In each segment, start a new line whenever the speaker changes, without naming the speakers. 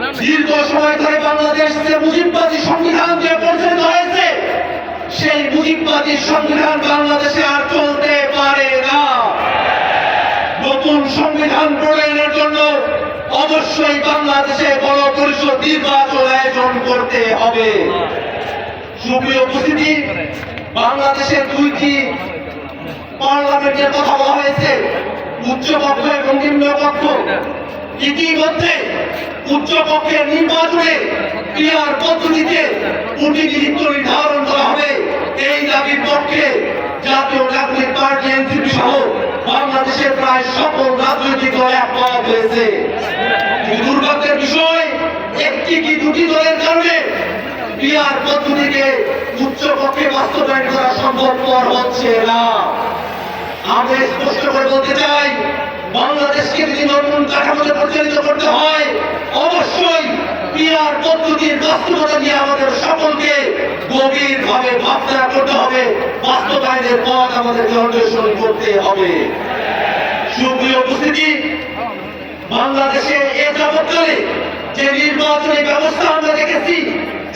দীর্ঘ সময় ধরে বাংলাদেশ যে মুজিববাদী সংবিধান যে পরিচালিত হয়েছে, সেই মুজিববাদী সংবিধান বাংলাদেশে আর চলতে পারে না। নতুন সংবিধান প্রণয়নের জন্য অবশ্যই বাংলাদেশে বড় পরিষদ নির্বাচন আয়োজন করতে হবে। সুপ্রিয় উপস্থিতি, বাংলাদেশের দুইটি পার্লামেন্টের কথা বলা হয়েছে উচ্চ পক্ষ এবং নিম্ন পক্ষ ইতিমধ্যে উচ্চ পক্ষের নির্বাচনে ক্রিয়ার পদ্ধতিতে প্রতিনিধিত্ব নির্ধারণ করা হবে। এই দাবির পক্ষে জাতীয় নাগরিক পার্টি, এনসিপি সহ বাংলাদেশের প্রায় সকল রাজনৈতিক দল একমত হয়েছে দুর্ভাগ্যের বিষয়, একটি কি দুটি দলের কারণে ক্রিয়ার পদ্ধতিকে উচ্চ পক্ষে বাস্তবায়ন করা সম্ভবপর হচ্ছে না। আমরা স্পষ্ট করে বলতে চাই বাংলাদেশকে যদি নতুন কাঠামোতে পরিচালিত করতে হয়, অবশ্যই পিয়ার পদ্ধতির বাস্তবতা নিয়ে আমাদের সকলকে গভীরভাবে ভাবনা করতে হবে। বাস্তবায়নের পথ আমাদেরকে অন্বেষণ করতে হবে। সুপ্রিয় উপস্থিতি, বাংলাদেশে এ যাবৎকালে যে নির্বাচনী ব্যবস্থা আমরা দেখেছি,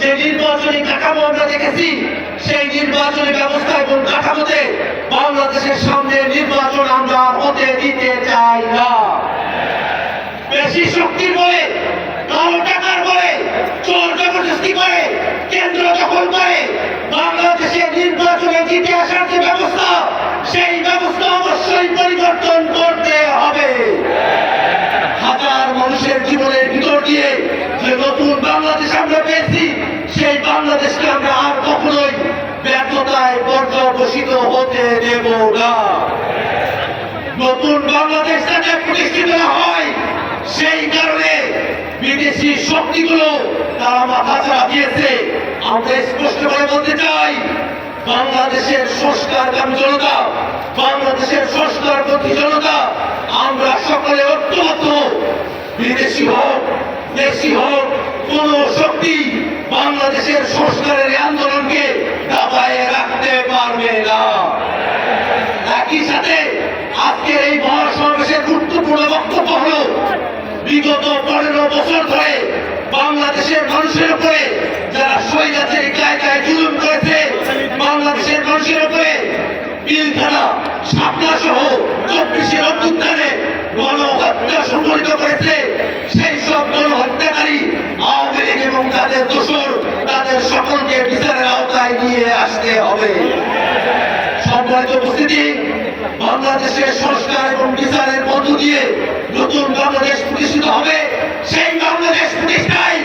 যে নির্বাচনী কাঠামো আমরা দেখেছি, সেই নির্বাচনী ব্যবস্থা এবং কাঠামোতে বাংলাদেশের সামনে নির্বাচন আমরা হতে দিতে চাই না। বেশি শক্তির বলে কালো টাকার বলে, চোর জবরদস্তি করে, কেন্দ্র দখল করে বাংলাদেশের নির্বাচনে জিতে আসার যে ব্যবস্থা, সেই ব্যবস্থা অবশ্যই পরিবর্তন করতে হবে। হাজার মানুষের জীবনের ভিতর দিয়ে যে নতুন বাংলাদেশ আমরা পেয়েছি, সেই বাংলাদেশকে আমরা ব্যর্থতায় পর্যবসিত হতে দেব না। নতুন বাংলাদেশ যাতে প্রতিষ্ঠিত হয়, সেই কারণে বিদেশি শক্তিগুলো তারা মাথা চাড়া দিয়েছে। আমরা স্পষ্ট করে বলতে চাই, বাংলাদেশের সংস্কার কামী জনতা বাংলাদেশের সংস্কার প্রতি জনতা আমরা সকলে ঐক্যবদ্ধ। বিদেশি হোক, দেশি হোক, কোন শক্তি বাংলাদেশের সংস্কারের আন্দোলনকে দাবায় আজকের এই মহাসমাবেশের গুরুত্বপূর্ণ বক্তব্য হল, বিগত পনেরো বছর ধরে বাংলাদেশের মানুষের উপরে যারা গায়ে গায়ে জুলুম করেছে, বাংলাদেশের মানুষের উপরে পিলখানা শাপলা সহ চব্বিশের অভ্যুত্থানে গণহত্যা সংঘটিত করেছে, সেই সব গণহত্যাকারী আওয়ামী লীগ এবং তাদের দোষর, তাদের সকলকে বিচারের আওতায় নিয়ে আসতে হবে। সম্মানিত উপস্থিতি বাংলাদেশের সংস্কার এবং বিচারের মধ্য দিয়ে নতুন বাংলাদেশ প্রতিষ্ঠিত হবে। সেই বাংলাদেশ প্রতিষ্ঠায়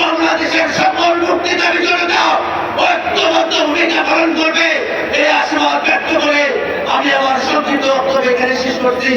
বাংলাদেশের সকল মুক্তি দাবি জনতা ঐক্যবদ্ধ ভূমিকা পালন করবে। এই আশীর্বাদ ব্যক্ত করে আমি আমার সংক্ষিপ্ত বক্তব্য এখানে শেষ করছি।